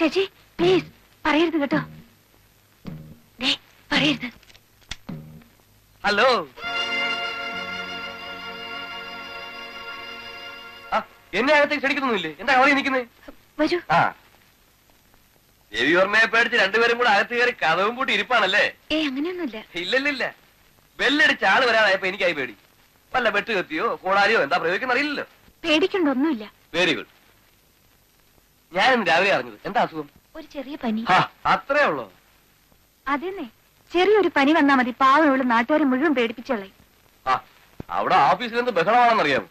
Sasi please പറയരുത് കേട്ടോ. പറയരുത്. ഹലോ. എന്നെ അകത്തേക്ക് ക്ഷണിക്കുന്നൊന്നുമില്ലേ? എന്താ അവിടെ നിൽക്കുന്നത് വരൂ. ആ. രവിവർമ്മയെ പേടിച്ച് രണ്ടുപേരും കൂടെ അകത്ത് കയറി കഥവും കൂട്ടി ഇരിപ്പാണല്ലേ? അങ്ങനെയൊന്നുമില്ല. ഇല്ലല്ലില്ല. ബെല്ലടിച്ച് ആൾ വരാതായപ്പോ എനിക്കായി പേടി. വല്ല വെട്ട് കത്തിയോ കോടാലിയോ എന്താ പ്രയോഗിക്കുന്ന അറിയില്ലല്ലോ പേടിക്കണ്ട ഒന്നുമില്ല. വെരി ഗുഡ് ഇന്ന് രാവിലെ അറിഞ്ഞത് എന്താ അസുഖം? ഒരു ചെറിയ പനി. അത്രേ ഉള്ളൂ? അതെന്നെ. ചെറിയൊരു പനി വന്നാ മതി. പാവമുള്ള നാട്ടുകാരെ മുഴുവൻ പേടിപ്പിച്ചോളെ ആ അവിടെ ഓഫീസിൽ എന്ത് ബഹളമാണെന്നറിയാമോ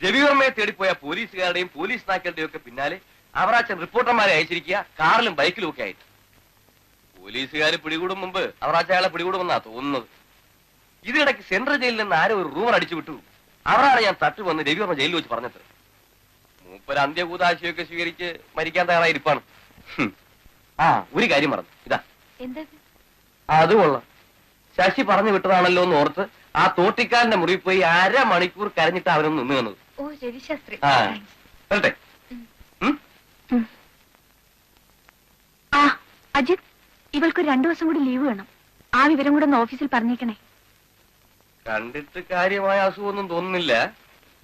രവിവർമ്മയെ തേടിപ്പോയ പോലീസുകാരുടെയും പോലീസ് നായ്ക്കളുടെയും ഒക്കെ പിന്നാലെ അവറാച്ചൻ റിപ്പോർട്ടർമാരെ അയച്ചിരിക്കുക കാറിലും ബൈക്കിലും ഒക്കെ ആയിട്ട്. പോലീസുകാർ പിടികൂടും മുമ്പ് അവറാച്ച അയാളെ പിടികൂടുമെന്നാ തോന്നുന്നത്. ഇതിനിടയ്ക്ക് സെൻട്രൽ ജയിലിൽ നിന്ന് ആരോ ഒരു റൂമർ അടിച്ചു വിട്ടു അവരാണ് ഞാൻ തട്ടു വന്ന് രവിവർമ്മ ജയിലിൽ വെച്ച് പറഞ്ഞത്. മൂപ്പര് അന്ത്യകൂതാശയൊക്കെ സ്വീകരിച്ച് മരിക്കാൻ തയ്യാറായിരിപ്പാണ് ഹും. ആ ഒരു കാര്യം പറഞ്ഞു ഇതാ. എന്താ? അത് കൊള്ളാം. ശശി പറഞ്ഞു വിട്ടതാണല്ലോ എന്ന് ഓർത്ത് ആ തോട്ടിക്കാരന്റെ മുറിയിൽ പോയി അരമണിക്കൂർ കരഞ്ഞിട്ട് അവനൊന്ന് നിന്ന് വന്നത്. ഓ ആ. വരട്ടെ? ഉം. ആ അജിത് ഇവൾക്ക് രണ്ടു ദിവസം കൂടി ലീവ് വേണം. ആ വിവരം കൂടെ ഒന്ന് ഓഫീസിൽ പറഞ്ഞേക്കണേ. കണ്ടിട്ട് കാര്യമായ അസുഖമൊന്നും തോന്നുന്നില്ല.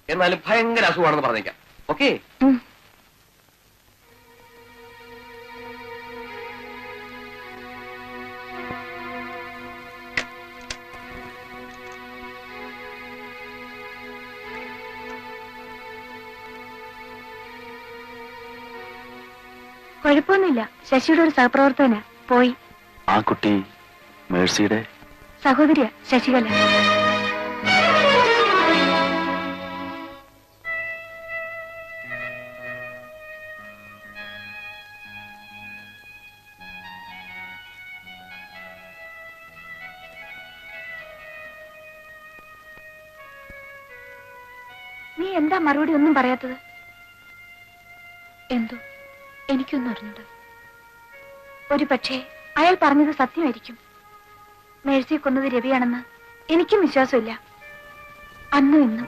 എന്നാലും ഭയങ്കര അസുഖമാണെന്ന് പറഞ്ഞേക്കാം. ഓക്കെ. കുഴപ്പമൊന്നുമില്ല. ശശിയുടെ ഒരു സഹപ്രവർത്തകനാ. പോയി. ആ കുട്ടി മേഴ്സിയുടെ? സഹോദരിയ ശശികല. എന്താ മറുപടി ഒന്നും പറയാത്തത്? എന്തോ എനിക്കൊന്നും അറിഞ്ഞൂടാ. ഒരു പക്ഷേ അയാൾ പറഞ്ഞത് സത്യമായിരിക്കും. മേഴ്സിയെ കൊന്നത് രവിയാണെന്ന് എനിക്കും വിശ്വാസമില്ല. അന്നും ഇന്നും.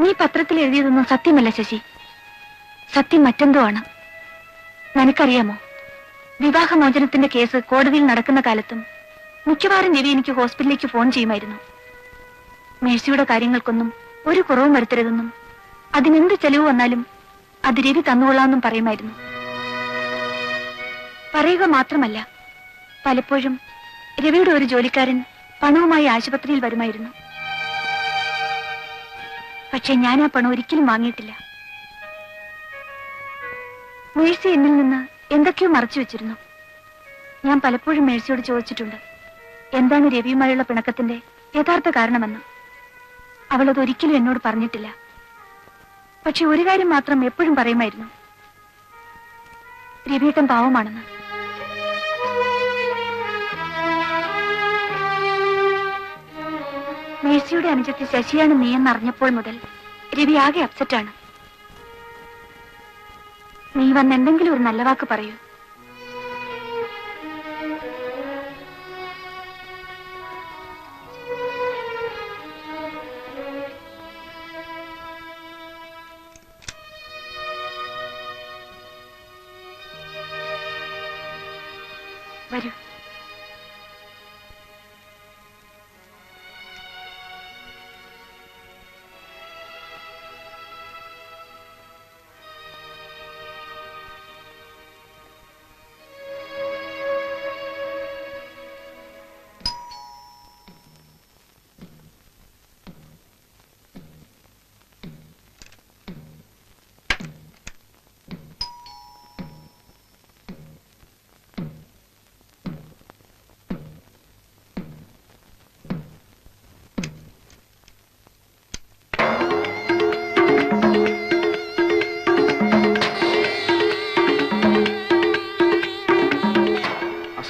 നീ പത്രത്തിൽ എഴുതിയതൊന്നും സത്യമല്ല ശശി. സത്യം മറ്റെന്തോ ആണ്. നിനക്കറിയാമോ? വിവാഹമോചനത്തിന്റെ കേസ് കോടതിയിൽ നടക്കുന്ന കാലത്തും മിക്കവാറും രവി എനിക്ക് ഹോസ്പിറ്റലിലേക്ക് ഫോൺ ചെയ്യുമായിരുന്നു. മേഴ്സിയുടെ കാര്യങ്ങൾക്കൊന്നും ഒരു കുറവും വരുത്തരുതെന്നും അതിനെന്ത് ചെലവ് വന്നാലും അത് രവി തന്നുകൊള്ളാമെന്നും പറയുമായിരുന്നു. പറയുക മാത്രമല്ല പലപ്പോഴും രവിയുടെ ഒരു ജോലിക്കാരൻ പണവുമായി ആശുപത്രിയിൽ വരുമായിരുന്നു. പക്ഷെ ഞാൻ ആ പണം ഒരിക്കലും വാങ്ങിയിട്ടില്ല. മേഴ്സി എന്നിൽ നിന്ന് എന്തൊക്കെയോ മറച്ചു വെച്ചിരുന്നു. ഞാൻ പലപ്പോഴും മേഴ്സിയോട് ചോദിച്ചിട്ടുണ്ട് എന്താണ് രവിയുമായുള്ള പിണക്കത്തിന്റെ യഥാർത്ഥ കാരണമെന്ന്. അവൾ ഒരിക്കലും എന്നോട് പറഞ്ഞിട്ടില്ല. പക്ഷെ ഒരു കാര്യം മാത്രം എപ്പോഴും പറയുമായിരുന്നു. രവിയേട്ടൻ പാവമാണെന്ന്. മേഴ്സിയുടെ അനുജത്തി ശശിയാണ് നീ എന്നറിഞ്ഞപ്പോൾ മുതൽ രവി ആകെ അപ്സെറ്റാണ് നീ വന്ന് എന്തെങ്കിലും ഒരു നല്ല വാക്ക് പറയൂ. വരൂ.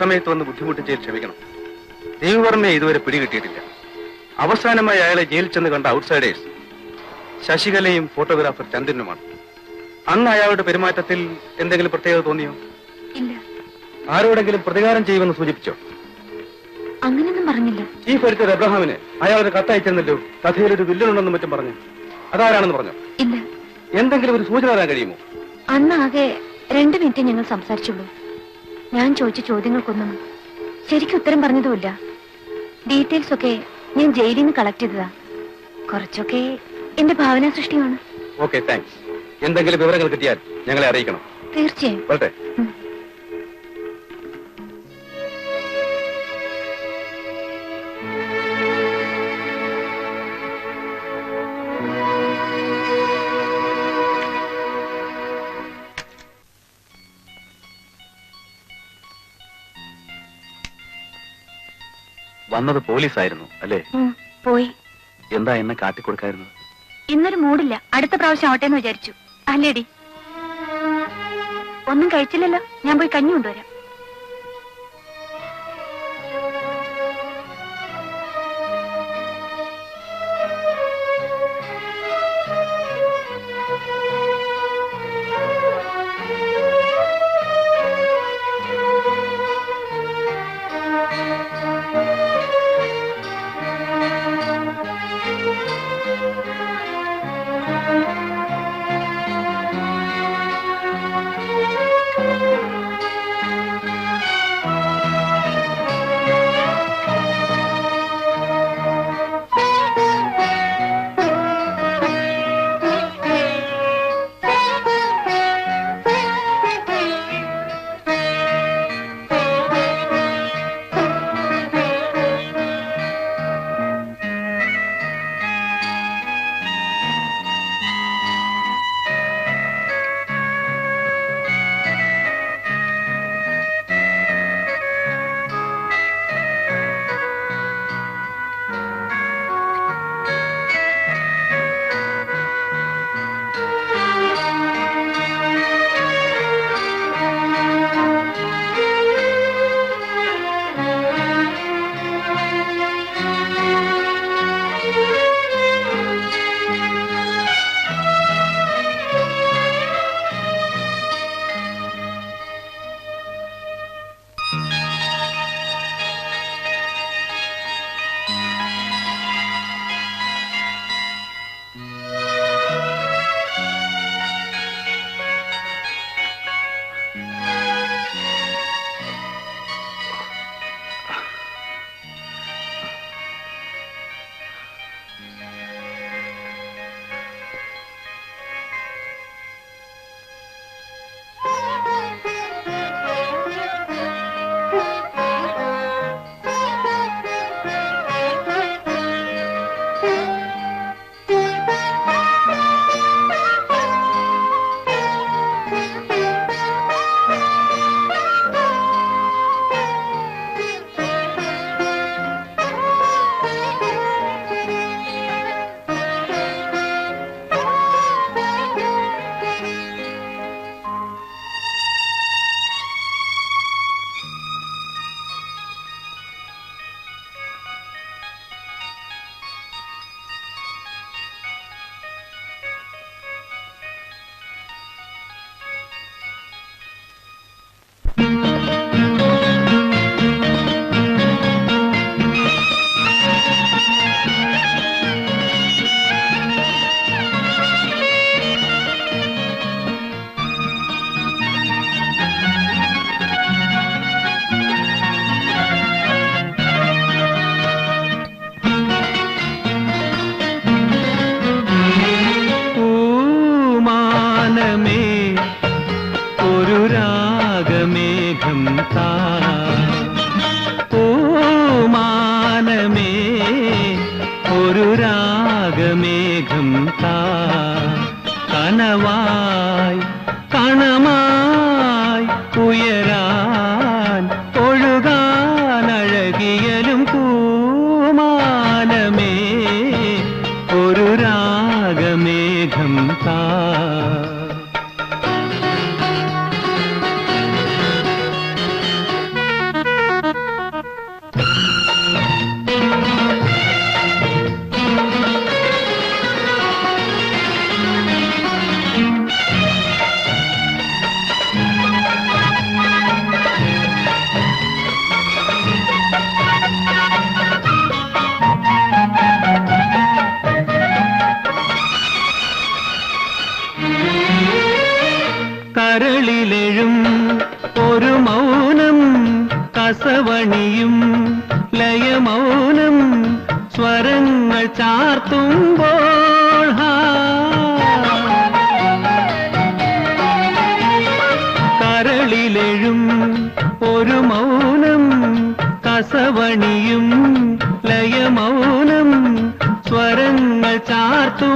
അസമയത്ത് വന്ന് ബുദ്ധിമുട്ടിച്ചതിൽ ക്ഷമിക്കണം. ദേവിവർമ്മയെ ഇതുവരെ പിടികിട്ടിയിട്ടില്ല. അവസാനമായി അയാളെ ജയിലിൽ ചെന്ന് കണ്ട ഔട്ട്സൈഡേഴ്സ് ശശികലയും ഫോട്ടോഗ്രാഫർ ചന്ദ്രനുമാണ്. അന്ന് അയാളുടെ പെരുമാറ്റത്തിൽ എന്തെങ്കിലും പ്രത്യേകത തോന്നിയോ? ഇല്ല. ആരോടെങ്കിലും പ്രതികാരം ചെയ്യുമെന്ന് സൂചിപ്പിച്ചോ? അങ്ങനെയൊന്നും പറഞ്ഞില്ല. ചീഫ് എഡിറ്റർ എബ്രഹാമിന് അയാൾ ഒരു കത്തയച്ചിരുന്നല്ലോ കഥയിൽ ഒരു വില്ലനുണ്ടെന്നും മറ്റും പറഞ്ഞു. അതാരാണെന്ന് പറഞ്ഞു? ഇല്ല. എന്തെങ്കിലും ഒരു സൂചന തരാൻ കഴിയുമോ? അന്നാകെ രണ്ട് മിനിറ്റ് ഞങ്ങൾ സംസാരിച്ചുള്ളൂ. ഞാൻ ചോദിച്ച ചോദ്യങ്ങൾക്കൊന്നും ശരിക്കും ഉത്തരം പറഞ്ഞതുമില്ല. ഡീറ്റെയിൽസ് ഒക്കെ ഞാൻ ജയിലിൽ നിന്ന് കളക്ട് ചെയ്തതാ. കുറച്ചൊക്കെ എന്റെ ഭാവന സൃഷ്ടിയാണ്. ഓക്കെ താങ്ക്സ് എന്തെങ്കിലും വിവരങ്ങൾ കിട്ടിയാൽ ഞങ്ങളെ അറിയിക്കണം. തീർച്ചയായും. വന്നത് പോലീസ് ആയിരുന്നു അല്ലേ പോയി. എന്താ എന്നെ കാട്ടിക്കൊടുക്കായിരുന്നു? ഇന്നൊരു മൂടില്ല. അടുത്ത പ്രാവശ്യം ആവട്ടെ എന്ന് വിചാരിച്ചു. അല്ലേടി? ഒന്നും കഴിച്ചില്ലല്ലോ. ഞാൻ പോയി കഞ്ഞി കൊണ്ടുവരാം.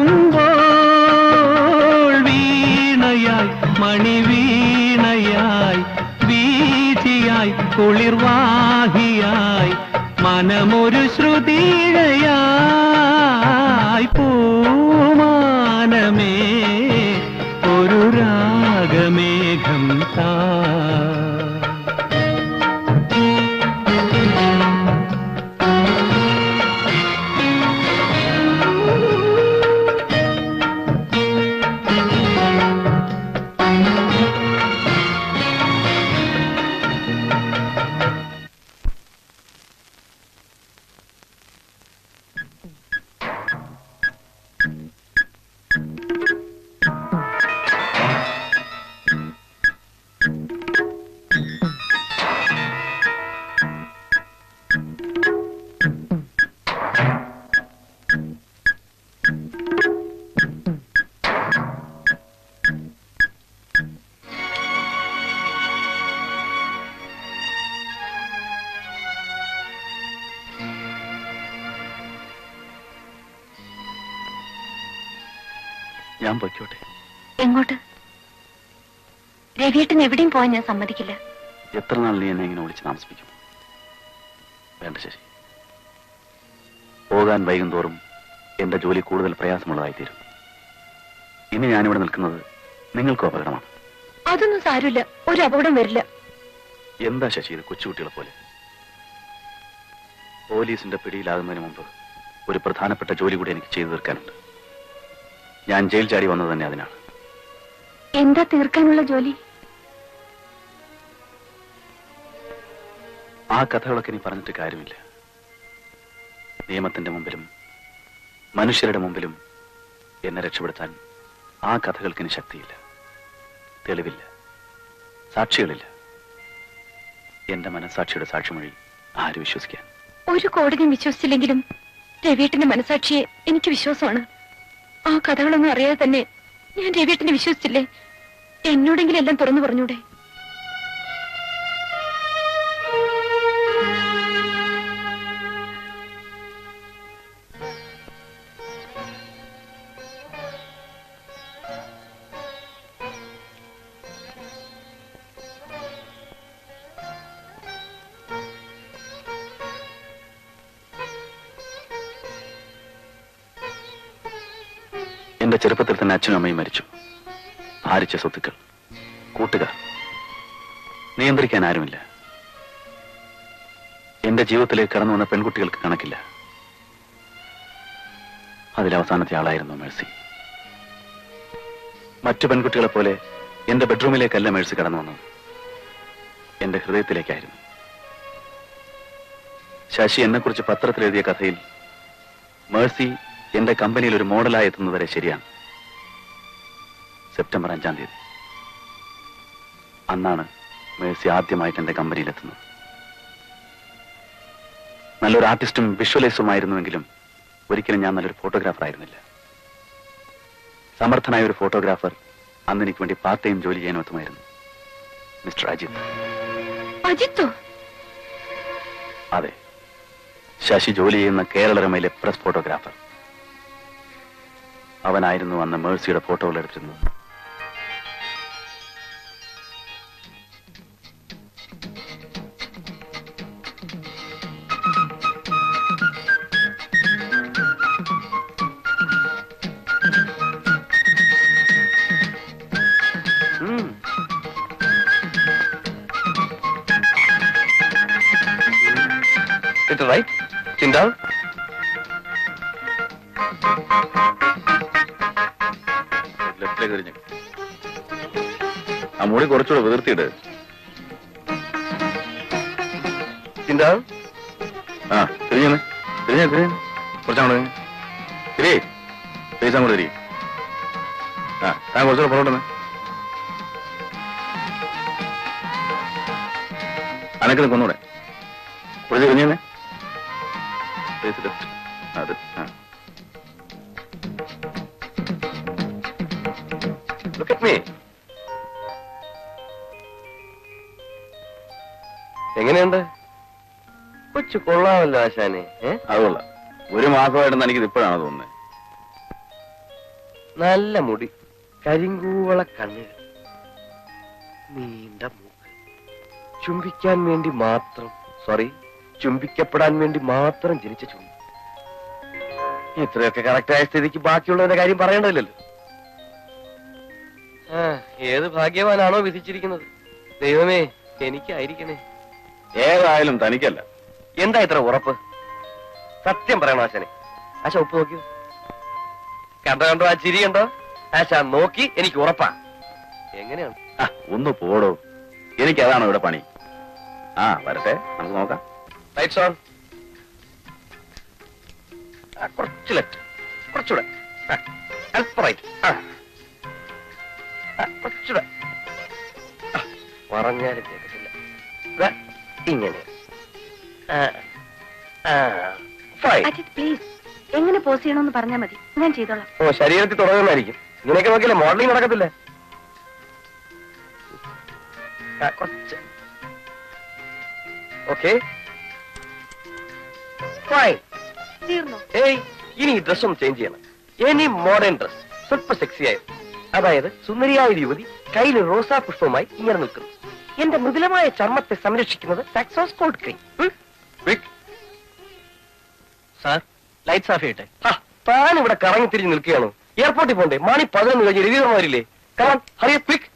ചാർത്തുമ്പോൾ വീണയായി മണിവീണയായി വീതിയായി കുളിർവാഹിയായി മനമൊരു ശ്രുതിഴയായി പൂമാനമേ. ഞാൻ പൊയ്ക്കോട്ടെ. എങ്ങോട്ട്? രവിയേട്ടൻ എവിടെയും പോകാൻ ഞാൻ സമ്മതിക്കില്ല. എത്ര നാൾ നീ എന്നെ ഇങ്ങനെ വിളിച്ച് താമസിപ്പിക്കും? വേണ്ട ശശി. പോകാൻ വൈകും തോറും എന്റെ ജോലി കൂടുതൽ പ്രയാസമുള്ളതായി തീരും ഇനി ഞാനിവിടെ നിൽക്കുന്നത് നിങ്ങൾക്കും അപകടമാണ്. അതൊന്നും സാരമില്ല. ഒരു അപകടം വരില്ല. എന്താ ശശി ഇത് കൊച്ചുകുട്ടികളെ പോലെ? പോലീസിന്റെ പിടിയിലാകുന്നതിന് മുമ്പ് ഒരു പ്രധാനപ്പെട്ട ജോലി കൂടി എനിക്ക് ചെയ്തു തീർക്കാനുണ്ട്. ഞാൻ ജയിൽ ചാടി വന്നത് തന്നെ അതിനാണ്. എന്താ തീർക്കാനുള്ള ജോലി? ആ കഥകളൊക്കെ ഇനി പറഞ്ഞിട്ട് കാര്യമില്ല. നിയമത്തിന്റെ മുമ്പിലും മനുഷ്യരുടെ മുമ്പിലും എന്നെ രക്ഷപ്പെടുത്താൻ ആ കഥകൾക്ക് ഇനി ശക്തിയില്ല. തെളിവില്ല. സാക്ഷികളില്ല. എന്റെ മനസാക്ഷിയുടെ സാക്ഷിമൊഴി ആര് വിശ്വസിക്കാൻ? ഒരു കോടതിയും വിശ്വസിച്ചില്ലെങ്കിലും രവിയേട്ടന്റെ മനസാക്ഷിയെ എനിക്ക് വിശ്വാസമാണ്. ആ കഥകളൊന്നും അറിയാതെ തന്നെ ഞാൻ രവിയേട്ടനെ വിശ്വസിച്ചില്ലേ? എന്നോടെങ്കിലും എല്ലാം തുറന്നു പറഞ്ഞൂടെ? ചെറുപ്പത്തിൽ തന്നെ അച്ഛനും അമ്മയും മരിച്ചു. ഭാരിച്ച സ്വത്തുക്കൾ. കൂട്ടുകാർ. നിയന്ത്രിക്കാൻ ആരുമില്ല. എന്റെ ജീവിതത്തിലേക്ക് കടന്നു വന്ന പെൺകുട്ടികൾക്ക് കണക്കില്ല. അതിലവസാനത്തെ ആളായിരുന്നു മേഴ്സി. മറ്റു പെൺകുട്ടികളെ പോലെ എന്റെ ബെഡ്റൂമിലേക്കല്ല മേഴ്സി കടന്നു വന്നത്. എന്റെ ഹൃദയത്തിലേക്കായിരുന്നു. ശശി എന്നെക്കുറിച്ച് പത്രത്തിൽ എഴുതിയ കഥയിൽ മേഴ്സി എന്റെ കമ്പനിയിൽ ഒരു മോഡലായി എത്തുന്നതുവരെ ശരിയാണ്. സെപ്റ്റംബർ അഞ്ചാം തീയതി. അന്നാണ് മേഴ്സി ആദ്യമായിട്ട് എന്റെ കമ്പനിയിൽ എത്തുന്നത് നല്ലൊരു ആർട്ടിസ്റ്റും വിഷ്വലൈസുമായിരുന്നുവെങ്കിലും ഒരിക്കലും ഞാൻ നല്ലൊരു ഫോട്ടോഗ്രാഫർ ആയിരുന്നില്ല. സമർത്ഥനായ ഒരു ഫോട്ടോഗ്രാഫർ അന്ന് എനിക്ക് വേണ്ടി പാർട്ട് ടൈം ജോലി ചെയ്യാൻ എത്തുമായിരുന്നു മിസ്റ്റർ അജിത്. അജിത്തോ? അതെ. ശശി ജോലി ചെയ്യുന്ന കേരളരമയിലെ പ്രസ് ഫോട്ടോഗ്രാഫർ അവനായിരുന്നു അന്ന് മേഴ്സിയുടെ ഫോട്ടോകൾ എടുത്തിരുന്നത്. ചിന്താവ് ആ മുടി കുറച്ചുകൂടെ വിതിർത്തിയിട് ചിന്താവ് ആ തിരിഞ്ഞു തിരിഞ്ഞ തിരിഞ്ഞ കുറച്ചങ്ങോട്ട് തിരി. പൈസ അങ്ങോട്ട് തിരി. ആ താൻ കുറച്ചുകൂടെ പുറകോട്ടെന്ന് അനക്കിന് കൊന്നൂടെ. കുറച്ച് തിരിഞ്ഞേ കുഞ്ഞേ അത് ആ. Look at me. എങ്ങനെയുണ്ട്? കൊച്ചു കൊള്ളാമല്ലോ ആശാനെ അതുകൊള്ള അത് കൊള്ളാം. ഒരു മാസമായിട്ട് എനിക്കിത് ഇപ്പോഴാണ് തോന്നുന്നത് നല്ല മുടി കരിങ്കൂവള കണ്ണുകൾ നീണ്ട മൂക്ക്. ചുംബിക്കാൻ വേണ്ടി മാത്രം സോറി ചുംബിക്കപ്പെടാൻ വേണ്ടി മാത്രം ജനിച്ച ചുണ്ടി ഇത്രയൊക്കെ കറക്റ്റായ സ്ഥിതിക്ക് ബാക്കിയുള്ളവരുടെ കാര്യം പറയേണ്ടതില്ലല്ലോ. ഏത് ഭാഗ്യവാനാണോ വിധിച്ചിരിക്കുന്നത്? ദൈവമേ എനിക്കായിരിക്കണേ. ഏതായാലും തനിക്കല്ല. എന്താ ഇത്ര ഉറപ്പ്? സത്യം പറയണം ആശാനെ? ആശ ഉപ്പ് നോക്കിയോ? കണ്ടോ കണ്ടോ ആ ചിരി കണ്ടോ? ആശ നോക്കി എനിക്ക് ഉറപ്പാ. എങ്ങനെയാണ്? ഒന്ന് പോടോ. എനിക്കതാണോ ഇവിടെ പണി? ആ വരട്ടെ നമുക്ക് നോക്കാം. ലൈറ്റ്സ് ഓൺ കുറച്ച് ലെഫ്റ്റ് കുറച്ചുകൂടെ. അല്പം റൈറ്റ് കുറച്ചുകൂടെ. പറഞ്ഞാലും കേട്ടിട്ടില്ല. ഇങ്ങനെ. എങ്ങനെ പോസ് ചെയ്യണമെന്ന് പറഞ്ഞാൽ മതി. ഞാൻ ചെയ്തോളാം. ഓ ശരീരത്തിൽ തുടങ്ങുന്നതായിരിക്കും. ഇങ്ങനെയൊക്കെ നോക്കിയില്ലേ മോഡലിംഗ് നടക്കത്തില്ല. കുറച്ച്. ഓക്കെ ഫൈൻ തീർന്നു? ഏയ് ഇനി ഈ ഡ്രസ്സും ചേഞ്ച് ചെയ്യണം. എനി മോഡേൺ ഡ്രസ് സ്വല്പ സെക്സി ആയത് അതായത് സുന്ദരിയായ ഒരു യുവതി കയ്യിൽ റോസാ പുഷ്പവുമായി ഇങ്ങനെ നിൽക്കുന്നു. എന്റെ മൃദുലമായ ചർമ്മത്തെ സംരക്ഷിക്കുന്നത് സാക്സോസ് cold cream sir lights off ചെയ്യട്ടെ. താൻ ഇവിടെ കറങ്ങി തിരിഞ്ഞ് നിൽക്കുകയാണോ. എയർപോർട്ടിൽ പോണ്ടേ? മണി പതിനൊന്ന് കഴിഞ്ഞ് രവിവർമാരില്ലേ കാരണം ഹറിയ ക്വിക്ക്